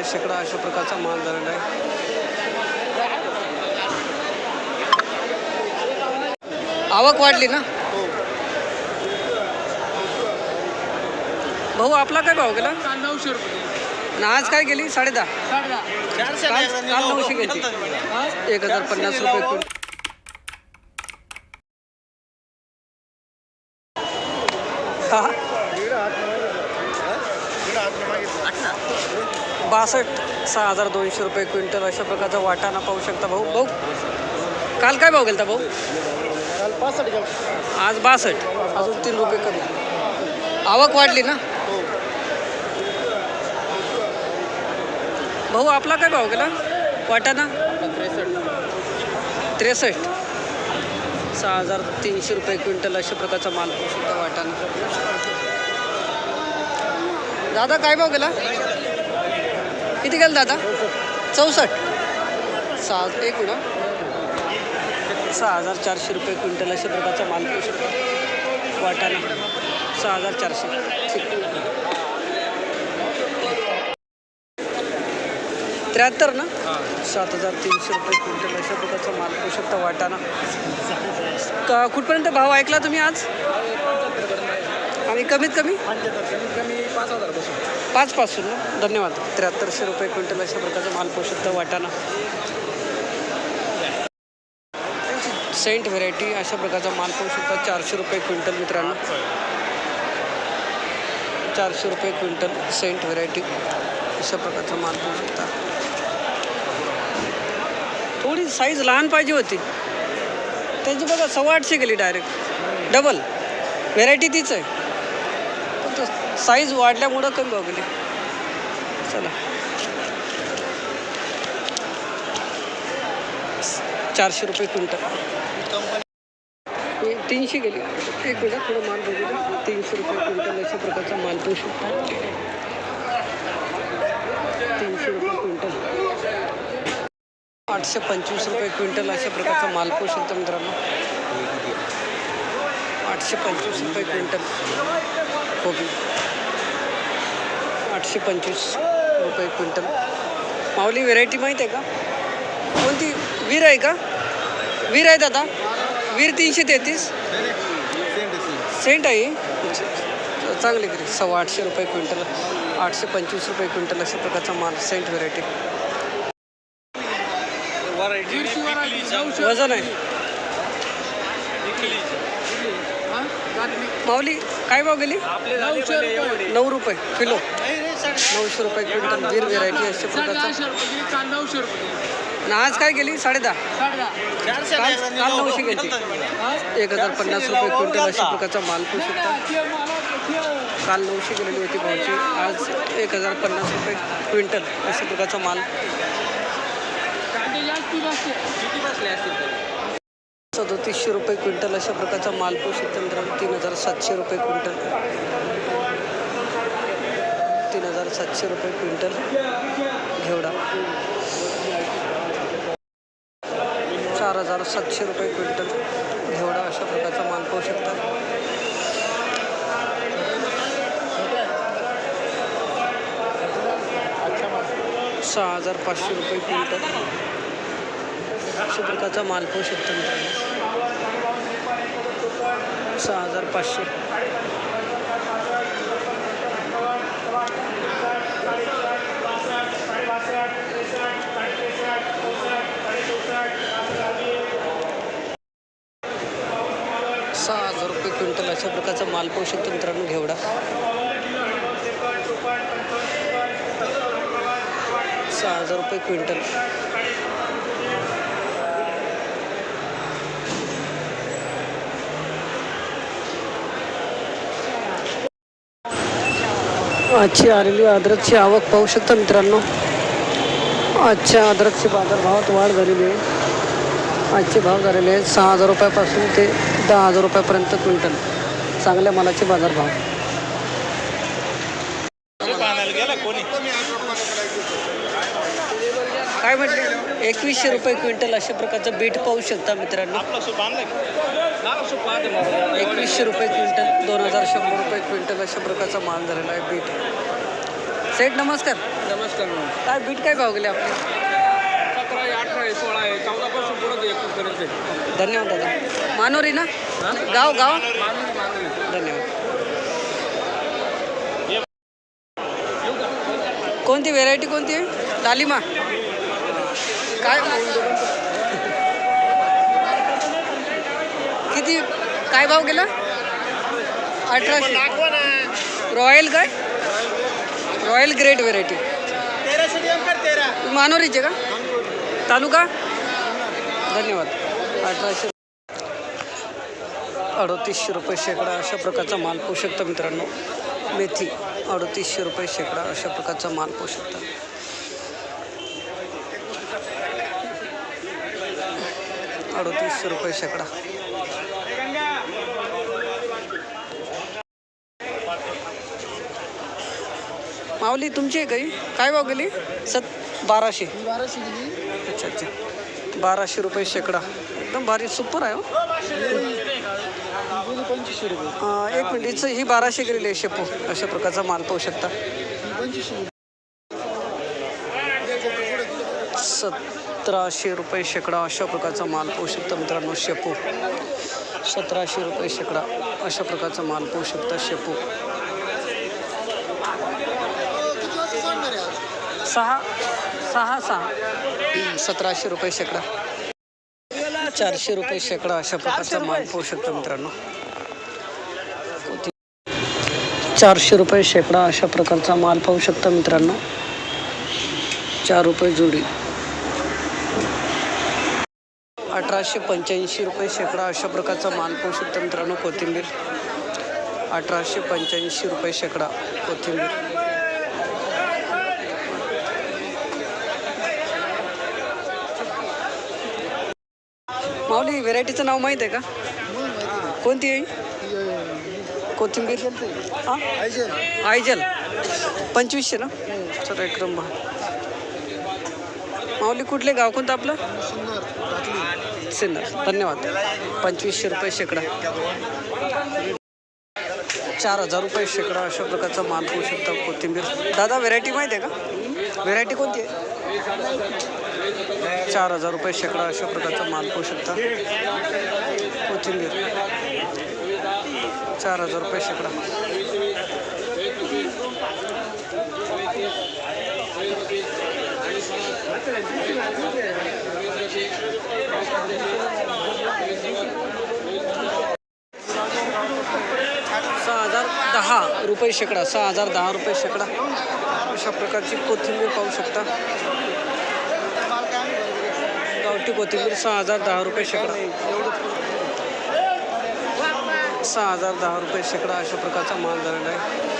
रुपये शेकडा अशा प्रकारचा माल झालेला आहे. आवक वाढली ना? भाऊ आपला काय भाव गेला? नऊशे रुपये. आणि आज काय गेली? साडे दहा काल नऊशे गेली. एक हजार पन्नास रुपये हा बासष्ट सहा हजार दोनशे रुपये क्विंटल अशा प्रकारचा वाटाणा पाहू शकता भाऊ. भाऊ काल काय भाव गेलता भाऊ? आज बासष्ट. अजून तीन रुपये कमी. आवक वाढली ना? भाऊ आपला काय भाव गेला? वाटाणा त्रेसष्ट. सहा हजार तीनशे रुपये क्विंटल अशा प्रकारचा माल पाहू शकता वाटाणा दादा काय भाव गेला? किती गेला दादा? चौसष्ट. सहा एक ना सहा हजार चारशे रुपये क्विंटल अशा प्रकारचा माल पाहू शकता. वाटाणा. सहा हजार चारशे. त्र्याहत्तर ना? सात हजार तीनशे रुपये क्विंटल अशा प्रकारचा माल पाहू शकता. वाटाणा. का कुठपर्यंत भाव ऐकला तुम्ही आज? आणि कमीत कमी? कमी पाच हजारपासून पाच पासून ना धन्यवाद. त्र्याहत्तरशे रुपये क्विंटल अशा प्रकारचा माल शकता वाटाणा. सेंट व्हेरायटी अशा प्रकारचा माल पाहू शकता चारशे रुपये क्विंटल मित्रांनो. चारशे रुपये क्विंटल सेंट व्हेरायटी अशा प्रकारचा माल पाहू शकता थोडी साईज लहान पाहिजे होती. त्याची बघा सव्वा आठशे गेली डायरेक्ट डबल व्हेरायटी तीच आहे. साईज वाढल्यामुळं कमी भाव चला. चारशे रुपये क्विंटल. तीनशे गेली. एक मिनिट थोडं माल बघू द्या. तीनशे रुपये क्विंटल अशा प्रकारचा माल पण शकता तीनशे रुपये क्विंटल. आठशे पंचवीस रुपये क्विंटल अशा प्रकारचा माल पाहू शकता मित्रांनो. आठशे पंचवीस रुपये क्विंटल. हो कोबी आठशे पंचवीस रुपये क्विंटल. माऊली व्हेरायटी माहीत आहे का? कोणती? वीर आहे का? वीर आहे दादा. वीर तीनशे तेहतीस. सेंट आहे? चांगली गिरी सव्वा आठशे रुपये क्विंटल. आठशे पंचवीस रुपये क्विंटल अशा प्रकारचा माल. सेंट व्हेरायटी वजन आहे. माऊली काय भाव गेली? नऊ रुपये. किलो. नऊशे रुपये क्विंटल वीर व्हेरायटी अशा प्रकारचा. आणि आज काय गेली साडे दहा साडे काल काल नऊशे गेली एक हजार पन्नास रुपये क्विंटल अशा प्रकारचा माल पाहू शकता काल नऊशे गेलेली होती भावची आज एक हजार पन्नास रुपये क्विंटल अशा प्रकारचा माल. सदोतीसशे रुपये क्विंटल अशा प्रकारचा माल पाहू शकता मित्रांनो. तीन हजार सातशे रुपये क्विंटल. सातशे रुपये क्विंटल घेवडा. चार हजार सातशे रुपये क्विंटल घेवडा अशा प्रकारचा माल पाहू शकता. सहा हजार पाचशे रुपये क्विंटल अशा प्रकारचा माल पाहू शकता मित्रांनो. सहा हजार पाचशे. सहा हजार रुपये क्विंटल अशा प्रकारचा माल पाहू शकतो मित्रांनो घेवडा. सहा हजार रुपये क्विंटल. आजची आलेली अद्रकची आवक पाहू शकता मित्रांनो आजच्या अद्रकचे बाजारभावात वाढ झालेली आहे. आजचे भाव झालेले आहेत सहा हजार रुपयापासून ते दहा हजार रुपयापर्यंत क्विंटल. चांगल्या मालाचे बाजारभाव काय म्हटले? एकवीसशे रुपये क्विंटल अशा प्रकारचं बीट पाहू शकता मित्रांनो. एकवीसशे रुपये क्विंटल दोन हजार शंभर रुपये क्विंटल अशा प्रकारचा माल झालेला आहे बीट. सेठ नमस्कार. नमस्कार काय बीट काय भाव गेले आपले? सतरा आहे अठरा आहे सोळा आहे. चौदा पासून पुढं एकूण पर्यंत आहे. धन्यवाद दादा. मानोरी ना? गाव गाव? मानवी मानवी धन्यवाद. कोणती व्हेरायटी कोणती आहे? डालिमा? काय? किती? काय भाव गेला? अठराशे. रॉयल काय? रॉयल ग्रेट व्हेरायटी मानोरीचे का? तालुका? धन्यवाद. अठराशे अडतीसशे रुपये शेकडा अशा प्रकारचा माल पोहू शकता मित्रांनो. मेथी अडतीसशे रुपये शेकडा अशा प्रकारचा माल पोहू शकता. अडतीसशे रुपये शेकडा. माऊली तुमची आहे काही काय भाव गेली? सत बाराशे. बाराशे किती अच्छा अच्छा. बाराशे रुपये शेकडा. एकदम भारी सुपर आहे हो. पंचवीसशे रुपये. एक मिनिट हिचं ही बाराशे गेलेली आहे शेपू. अशा प्रकारचा माल पाहू शकता. सतराशे रुपये शेकडा अशा प्रकारचा माल पाहू शकता मित्रांनो शेपू. सतराशे रुपये शेकडा अशा प्रकारचा माल पाहू शकता शेपू. सहा सहा सहा. सतराशे रुपये शेकडा. चारशे रुपये शेकडा अशा प्रकारचा माल पाहू शकता मित्रांनो. चारशे रुपये शेकडा अशा प्रकारचा माल पाहू शकता मित्रांनो. चार रुपये जोडी. अठराशे पंच्याऐंशी रुपये शेकडा अशा प्रकारचा माल पाहू शकता मित्रांनो कोथिंबीर. अठराशे पंच्याऐंशी रुपये शेकडा कोथिंबीर. माऊली व्हेरायटीचं नाव माहीत आहे का? कोणती आहे? कोथिंबीर. हां? आयजल. पंचवीसशे ना? चला एक नंबर. माऊली कुठले गाव? कोणतं आपलं? सिन्नर. धन्यवाद. पंचवीसशे रुपये शेकडा. चार हजार रुपये शेकडा अशा प्रकारचा माल होऊ शकता कोथिंबीर. दादा व्हेरायटी माहिती आहे का? व्हेरायटी कोणती आहे? चार हजार रुपये शेकडा अशा प्रकारचा माल पाहू शकता. कोथिंबीर. चार हजार रुपये शेकडा. सहा हजार दहा रुपये शेकडा सहा हजार दहा रुपये शेकडा. अशा प्रकारची कोथिंबीर पाहू शकता. गावठी कोथिंबीर सहा हजार दहा रुपये शेकडा. सहा हजार दहा रुपये शेकडा अशा प्रकारचा माल झालेला आहे.